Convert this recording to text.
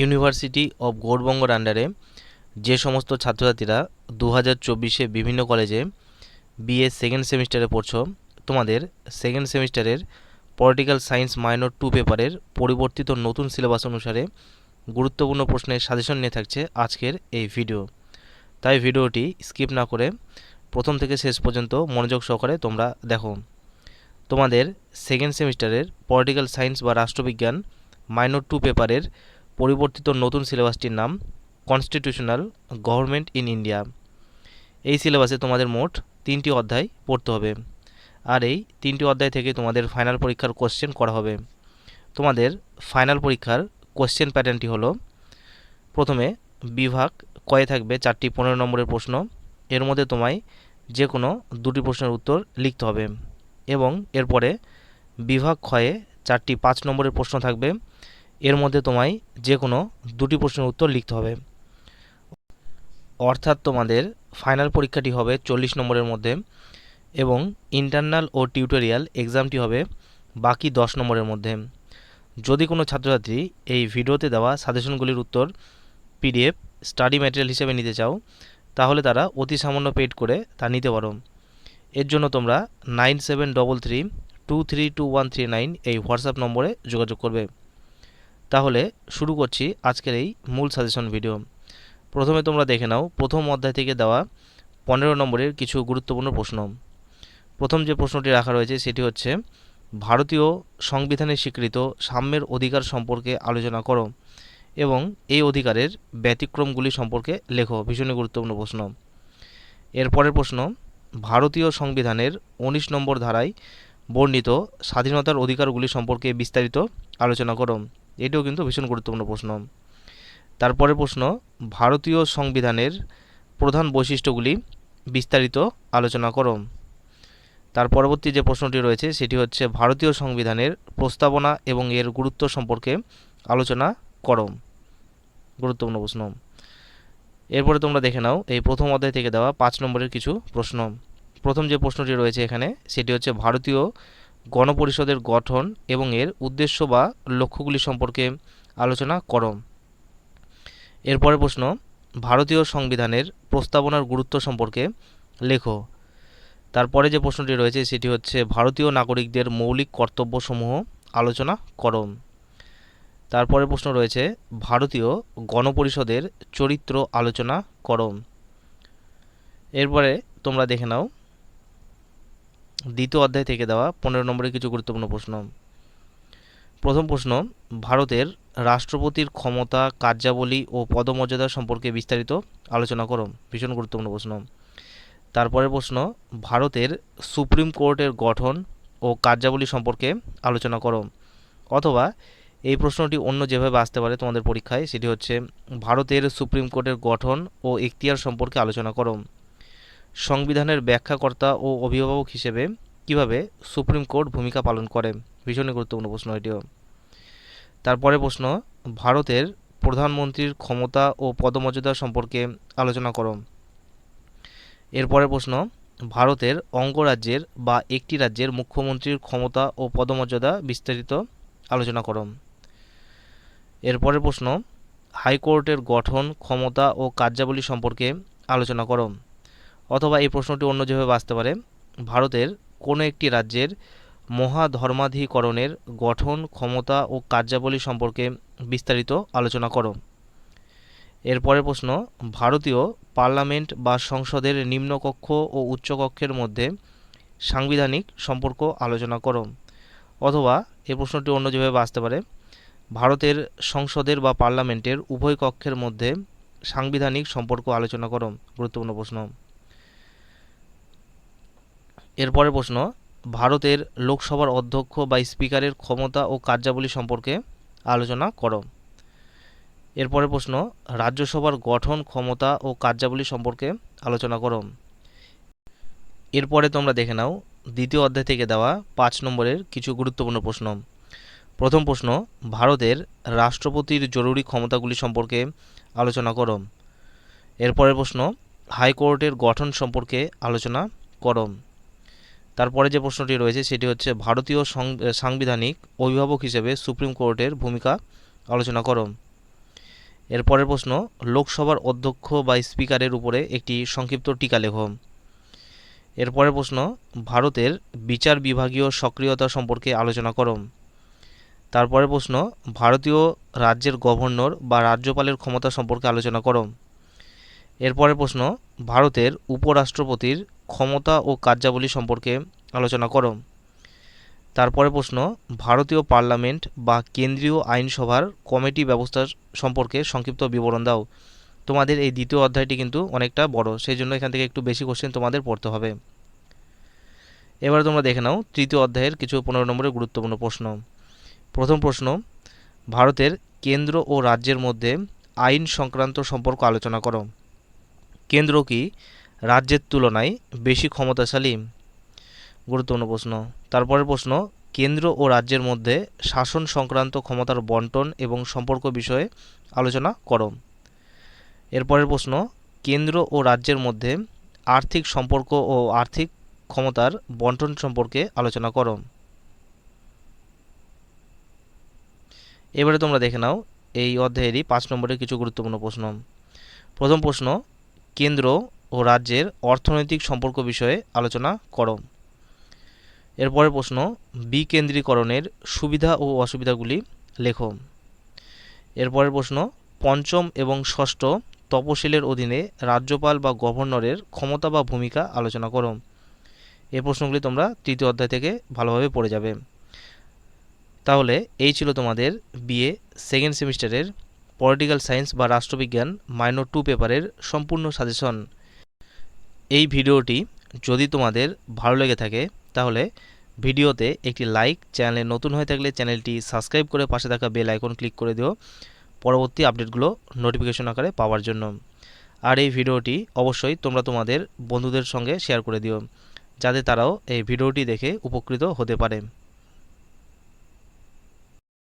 University of গৌড়বঙ্গর আন্ডারে যে সমস্ত ছাত্রছাত্রীরা দু হাজার চব্বিশে বিভিন্ন কলেজে বিএ সেকেন্ড সেমিস্টারে পড়ছ, তোমাদের সেকেন্ড সেমিস্টারের পলিটিক্যাল সায়েন্স মাইনর টু পেপারের পরিবর্তিত নতুন সিলেবাস অনুসারে গুরুত্বপূর্ণ প্রশ্নের সাজেশন নিয়ে থাকছে আজকের এই ভিডিও তাই ভিডিওটি স্কিপ না করে প্রথম থেকে শেষ পর্যন্ত মনোযোগ সহকারে তোমরা দেখো। তোমাদের সেকেন্ড সেমিস্টারের পলিটিক্যাল সায়েন্স বা রাষ্ট্রবিজ্ঞান মাইনর টু পেপারের পরিবর্তিত নতুন সিলেবাসটির নাম কনস্টিটিউশনাল গভর্নমেন্ট ইন ইন্ডিয়া এই সিলেবাসে তোমাদের মোট তিনটি অধ্যায় পড়তে হবে। আর এই তিনটি অধ্যায় থেকে তোমাদের ফাইনাল পরীক্ষার কোশ্চেন করা হবে। তোমাদের ফাইনাল পরীক্ষার কোশ্চেন প্যাটার্নটি হলো, প্রথমে বিভাগ কয়ে থাকবে চারটি পনেরো নম্বরের প্রশ্ন। এর মধ্যে তোমায় যে কোনো দুটি প্রশ্নের উত্তর লিখতে হবে। এবং এরপরে বিভাগ ক্ষয়ে চারটি পাঁচ নম্বরের প্রশ্ন থাকবে। এর মধ্যে তোমায় যে কোনো দুটি প্রশ্নের উত্তর লিখতে হবে। অর্থাৎ তোমাদের ফাইনাল পরীক্ষাটি হবে চল্লিশ নম্বরের মধ্যে এবং ইন্টারনাল ও টিউটোরিয়াল এক্সামটি হবে বাকি দশ নম্বরের মধ্যে। যদি কোনো ছাত্রছাত্রী এই ভিডিওতে দেওয়া সাজেশনগুলির উত্তর পিডিএফ স্টাডি ম্যাটেরিয়াল হিসেবে নিতে চাও, তাহলে তারা অতি সামান্য পেড করে তা নিতে পারো। এর জন্য তোমরা nine seven double three two three two one three nine এই হোয়াটসঅ্যাপ নম্বরে যোগাযোগ করবে। তাহলে শুরু করছি আজকের এই মূল সাজেশন ভিডিও প্রথমে তোমরা দেখে নাও, প্রথম অধ্যায় থেকে দেওয়া পনেরো নম্বরের কিছু গুরুত্বপূর্ণ প্রশ্ন। প্রথম যে প্রশ্নটি রাখা রয়েছে সেটি হচ্ছে, ভারতীয় সংবিধানে স্বীকৃত সাম্যের অধিকার সম্পর্কে আলোচনা করো এবং এই অধিকারের ব্যতিক্রমগুলি সম্পর্কে লেখো। ভীষণই গুরুত্বপূর্ণ প্রশ্ন। এরপরের প্রশ্ন, ভারতীয় সংবিধানের উনিশ নম্বর ধারায় বর্ণিত স্বাধীনতার অধিকারগুলি সম্পর্কে বিস্তারিত আলোচনা করো। এটিও কিন্তু ভীষণ গুরুত্বপূর্ণ প্রশ্ন। তারপরের প্রশ্ন, ভারতীয় সংবিধানের প্রধান বৈশিষ্ট্যগুলি বিস্তারিত আলোচনা করো। তার পরবর্তী যে প্রশ্নটি রয়েছে, সেটি হচ্ছে ভারতীয় সংবিধানের প্রস্তাবনা এবং এর গুরুত্ব সম্পর্কে আলোচনা করো। গুরুত্বপূর্ণ প্রশ্ন। এরপরে তোমরা দেখে নাও এই প্রথম অধ্যায় থেকে দেওয়া পাঁচ নম্বরের কিছু প্রশ্ন। প্রথম যে প্রশ্নটি রয়েছে এখানে, সেটি হচ্ছে ভারতীয় গণপরিষদের গঠন এবং এর উদ্দেশ্য বা লক্ষ্যগুলি সম্পর্কে আলোচনা করো এরপরের প্রশ্ন, ভারতীয় সংবিধানের প্রস্তাবনার গুরুত্ব সম্পর্কে লেখো। তারপরে যে প্রশ্নটি রয়েছে, সেটি হচ্ছে, ভারতীয় নাগরিকদের মৌলিক কর্তব্যসমূহ আলোচনা করো তারপরে প্রশ্ন রয়েছে, ভারতীয় গণপরিষদের চরিত্র আলোচনা করো এরপরে তোমরা দেখে নাও দ্বিতীয় অধ্যায় থেকে দেওয়া পনেরো নম্বরের কিছু গুরুত্বপূর্ণ প্রশ্ন। প্রথম প্রশ্ন, ভারতের রাষ্ট্রপতির ক্ষমতা, কার্যাবলী ও পদমর্যাদা সম্পর্কে বিস্তারিত আলোচনা করো। ভীষণ গুরুত্বপূর্ণ প্রশ্ন। তারপরে প্রশ্ন, ভারতের সুপ্রিম কোর্টের গঠন ও কার্যাবলী সম্পর্কে আলোচনা করো। অথবা এই প্রশ্নটি অন্য যেভাবে আসতে পারে তোমাদের পরীক্ষায়, সেটি হচ্ছে, ভারতের সুপ্রিম কোর্টের গঠন ও এখতিয়ার সম্পর্কে আলোচনা করো। সংবিধানের ব্যাখ্যাকর্তা ও অভিভাবক হিসেবে কীভাবে সুপ্রিম কোর্ট ভূমিকা পালন করে? ভীষণই গুরুত্বপূর্ণ প্রশ্ন এটিও। তারপরে প্রশ্ন, ভারতের প্রধানমন্ত্রীর ক্ষমতা ও পদমর্যাদা সম্পর্কে আলোচনা করো। এরপরের প্রশ্ন, ভারতের অঙ্গরাজ্যের বা একটি রাজ্যের মুখ্যমন্ত্রীর ক্ষমতা ও পদমর্যাদা বিস্তারিত আলোচনা করো। এরপরের প্রশ্ন, হাইকোর্টের গঠন, ক্ষমতা ও কার্যাবলী সম্পর্কে আলোচনা করো। অথবা এই প্রশ্নটি অন্য যেভাবে আসতে পারে, ভারতের কোনো একটি রাজ্যের মহাধর্মাধিকরণের গঠন, ক্ষমতা ও কার্যাবলী সম্পর্কে বিস্তারিত আলোচনা করো। এরপরের প্রশ্ন, ভারতীয় পার্লামেন্ট বা সংসদের নিম্নকক্ষ ও উচ্চকক্ষের মধ্যে সাংবিধানিক সম্পর্ক আলোচনা করো। অথবা এই প্রশ্নটি অন্য যেভাবে আসতে পারে, ভারতের সংসদের বা পার্লামেন্টের উভয় কক্ষের মধ্যে সাংবিধানিক সম্পর্ক আলোচনা করো। গুরুত্বপূর্ণ প্রশ্ন। এরপরের প্রশ্ন, ভারতের লোকসভার অধ্যক্ষ বা স্পিকারের ক্ষমতা ও কার্যাবলী সম্পর্কে আলোচনা করো। এরপরের প্রশ্ন, রাজ্যসভার গঠন, ক্ষমতা ও কার্যাবলী সম্পর্কে আলোচনা করো। এরপরে তোমরা দেখে নাও, দ্বিতীয় অধ্যায় থেকে দেওয়া পাঁচ নম্বরের কিছু গুরুত্বপূর্ণ প্রশ্ন। প্রথম প্রশ্ন, ভারতের রাষ্ট্রপতির জরুরি ক্ষমতাগুলি সম্পর্কে আলোচনা করো। এরপরের প্রশ্ন, হাইকোর্টের গঠন সম্পর্কে আলোচনা করো। তারপরে যে প্রশ্নটি রয়েছে, সেটি হচ্ছে ভারতীয় সাংবিধানিক অভিভাবক হিসেবে সুপ্রিম কোর্টের ভূমিকা আলোচনা করো। এর পরের প্রশ্ন, লোকসভার অধ্যক্ষ বা স্পিকারের উপরে একটি সংক্ষিপ্ত টিকা লেখো। এর পরের প্রশ্ন, ভারতের বিচার বিভাগীয় সক্রিয়তা সম্পর্কে আলোচনা করো। তারপরে প্রশ্ন, ভারতীয় রাজ্যের গভর্নর বা রাজ্যপালের ক্ষমতা সম্পর্কে আলোচনা করো। এরপরের প্রশ্ন, ভারতের উপরাষ্ট্রপতির ক্ষমতা ও কার্যাবলী সম্পর্কে আলোচনা করো। তারপরে প্রশ্ন, ভারতীয় পার্লামেন্ট বা কেন্দ্রীয় আইনসভার কমিটি ব্যবস্থা সম্পর্কে সংক্ষিপ্ত বিবরণ দাও। তোমাদের এই দ্বিতীয় অধ্যায়টি কিন্তু অনেকটা বড় সেই জন্য এখান থেকে একটু বেশি কোশ্চেন তোমাদের পড়তে হবে। এবারে তোমরা দেখে নাও তৃতীয় অধ্যায়ের কিছু পনেরো নম্বরের গুরুত্বপূর্ণ প্রশ্ন। প্রথম প্রশ্ন, ভারতের কেন্দ্র ও রাজ্যের মধ্যে আইন সংক্রান্ত সম্পর্ক আলোচনা করো। কেন্দ্র কি রাজ্যের তুলনায় বেশি ক্ষমতাশালী? গুরুত্বপূর্ণ প্রশ্ন। তারপরের প্রশ্ন, কেন্দ্র ও রাজ্যের মধ্যে শাসন সংক্রান্ত ক্ষমতার বন্টন এবং সম্পর্ক বিষয়ে আলোচনা করো। এরপরের প্রশ্ন, কেন্দ্র ও রাজ্যের মধ্যে আর্থিক সম্পর্ক ও আর্থিক ক্ষমতার বন্টন সম্পর্কে আলোচনা করো। এবারে তোমরা দেখে নাও, এই অধ্যায়েরই পাঁচ নম্বরের কিছু গুরুত্বপূর্ণ প্রশ্ন। প্রথম প্রশ্ন কেন্দ্র ও রাজ্যের অর্থনৈতিক সম্পর্ক বিষয়ে আলোচনা করো। এরপরের প্রশ্ন, বিকেন্দ্রীকরণের সুবিধা ও অসুবিধাগুলি লেখো। এরপরের প্রশ্ন, পঞ্চম এবং ষষ্ঠ তপশিলের অধীনে রাজ্যপাল বা গভর্নরের ক্ষমতা বা ভূমিকা আলোচনা করো। এই প্রশ্নগুলি তোমরা তৃতীয় অধ্যায় থেকে ভালোভাবে পড়ে যাবে। তাহলে এই ছিল তোমাদের বিএ সেকেন্ড সেমিস্টারের পলিটিক্যাল সায়েন্স বা রাষ্ট্রবিজ্ঞান মাইনর টু পেপারের সম্পূর্ণ সাজেশন। এই ভিডিওটি যদি তোমাদের ভালো লেগে থাকে, তাহলে ভিডিওতে একটি লাইক, চ্যানেলে নতুন হয়ে থাকলে চ্যানেলটি সাবস্ক্রাইব করে পাশে থাকা বেল আইকন ক্লিক করে দিও পরবর্তী আপডেটগুলো নোটিফিকেশন আকারে পাওয়ার জন্য। আর এই ভিডিওটি অবশ্যই তোমরা তোমাদের বন্ধুদের সঙ্গে শেয়ার করে দিও, যাতে তারাও এই ভিডিওটি দেখে উপকৃত হতে পারে।